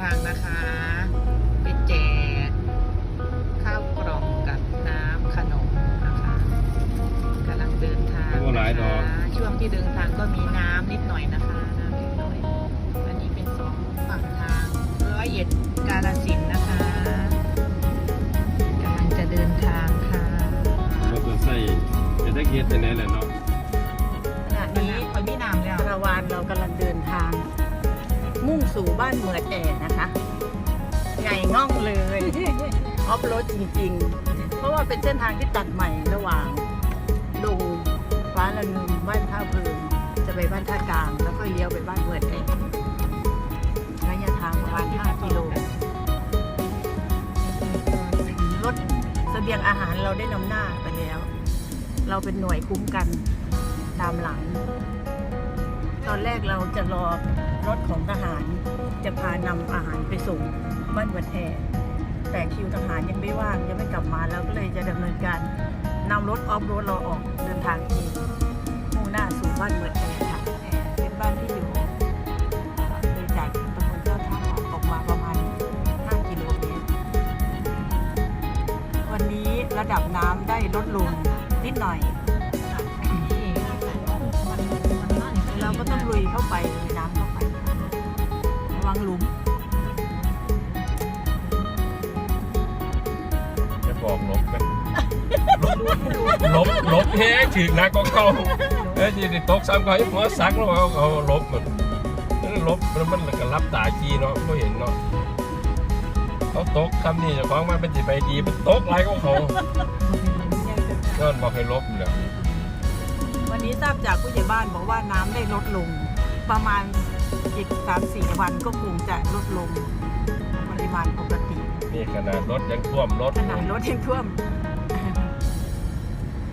ทางนะคะไปแจกข้าวกล่องกับน้ำขนมนะคะกำลังเดินทางโอ้หลายดอก นะคะช่วงที่เดินทางก็มีน้ำนิดหน่อยนะคะานเหมือดแอนะคะใหญ่ง่องเลยออฟโรดจริงๆ เพราะว่าเป็นเส้นทางที่ตัดใหม่ระหว่างดงฟ้าละนึงบ้านท่าเพิงจะไปบ้านท่ากลาง แล้วก็เลี้ยวไปบ้านเหมือดแอระยะทางประมาณ5กิโลรถเสบียงอาหารเราได้นำหน้าไปแล้ว เราเป็นหน่วยคุ้มกันตามหลัง ตอนแรกเราจะรอรถของทหาร จะพานำอาหารไปส่งบ้านวัดแอแต่คิวทหารยังไม่ว่างยังไม่กลับมาเราก็เลยจะดำเนินการนำรถออฟโรถเราออกเดินทางเองมุ่งหน้าสู่บ้านวัดแอค่ะเป็นบ้านที่อยู่เลยจากตำบลเจ้าท่าออกมาประมาณ 5 กิโลเมตร วันนี้ระดับน้ำได้ลดลงนิดหน่อย เราก็ต้องลุยเข้าไปลุยน้ำเข้าไประวังหลุม จะบอกลบกันลบลบแห้งถึงนักก็เข้าเอ้ยนี่ตกซ้ำก็ให้หัวสักแล้วเอาเอาลบมันลบแล้วมันก็รับตาขี้เนาะไม่เห็นเนาะเขาตกคำนี้เจะของมาเป็นสิไปดีมันตกไรก็เขาย้อนบอกให้ลบเลยวันนี้ทราบจากผู้ใหญ่บ้านบอกว่าน้ำได้ลดลงประมาณ อีกสามสี่วันก็คงจะลดลงปริมาณปกตินี่ขนาดรถยังท่วมรถขนาดรถยังท่วม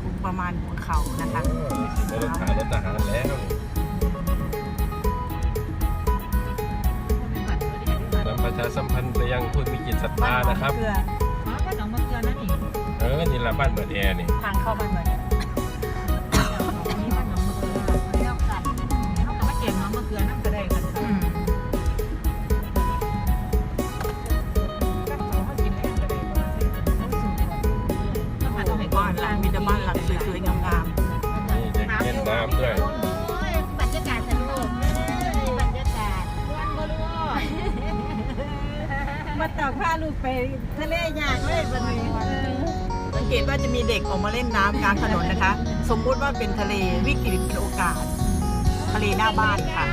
คงประมาณหัวเข่านะคะรถขารถทหารแล้วนำประชาสัมพันธ์ไปยังผู้มีจิตศรัทธานะครับเพื่ออ๋อบ้านหนองมะเกลือนั่นเองเออนี่ละบ้านเปิดแอร์นี่ทางเข้าบ้านเหมือน มาพาลูกไปทะเลยากเลยวันนี้สังเกตว่าจะมีเด็กออกมาเล่นน้ำกลางถนนนะคะ สมมุติว่าเป็นทะเลวิกฤตเป็นโอกาส ทะเลหน้าบ้านค่ะ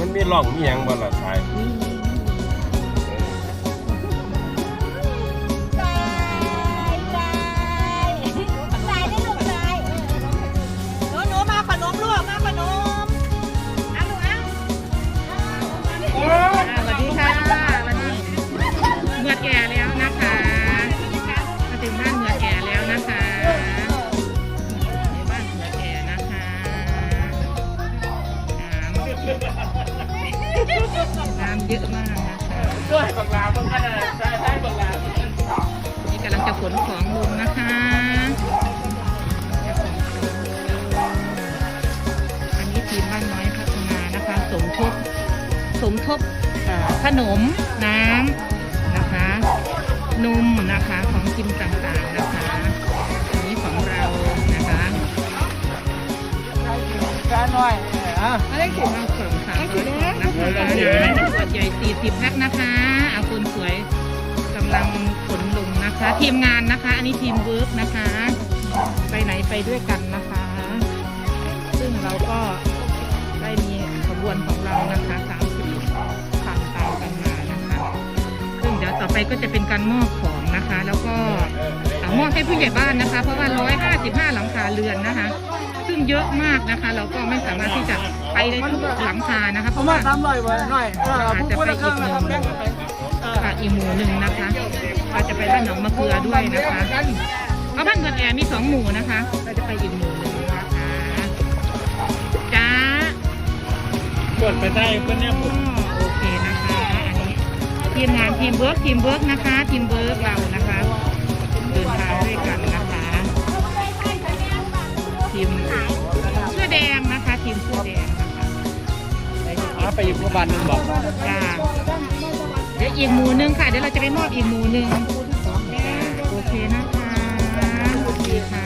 มันมีร่องมีหยังบ่ล่ะชายต เยอะมากนะคะด้วยบังลาบังกันใช่ใช่บังลานี่กำลังจะขนของลงนะคะอันนี้ทีมบ้านน้อยพัฒนานะคะ สมทบสมทบขนมน้ำนะคะนมนะคะของกินต่างๆนะคะอันนี้ของเรานะคะจ้าหน่อย อะอะไรถึงมาสองสามร้อยนะคะขวดใหญ่สี่สิบแพ็คนะคะอาคุณสวยกำลังขนลงนะคะ ทีมงานนะคะ อันนี้ทีมเวิร์กนะคะ ไปไหนไปด้วยกันนะคะ ซึ่งเราก็ได้มีขบวนของเรานะคะสามสิบคันตามกันมานะคะ ซึ่งเดี๋ยวต่อไปก็จะเป็นการมอบของนะคะ แล้วก็มอบให้ผู้ใหญ่บ้านนะคะ เพราะว่า155หลังคาเรือนนะคะ งเยอะมากนะคะ เราก็ไม่สามารถที่จะไปได้ทุกหลังคานะคะ เพเอาราะมาว่าทำหน่อยไว้หน่อยเออผู้พูดข้างนะครับแบ่งกันไปเออค่ะอีกหมู่หนึ่งนะคะเราจะไปบ้านหนองมะเกลือด้วยนะคะเอาบ้านเกิดแอร์มีสองหมู่นะคะเราจะไปอีกหมู่หนึ่งนะคะจ้ากดไปได้เพื่อนเนี่ยอ๋อโอเคนะคะอันนี้ทีมงานทีมเวิร์กทีมเวิร์กนะคะ ทีมเวิร์กเรานะ ทีมเสื้อแดงนะคะ ทีมเสื้อแดงนะคะไปดูมาไปอยู่โรงพยาบาลหนึ่งบอกจ้าเดี๋ยวอีกหมู่หนึงค่ะเดี๋ยวเราจะไปมอบอีกหมู่หนึงจ้าโอเคนะคะโอเคค่ะ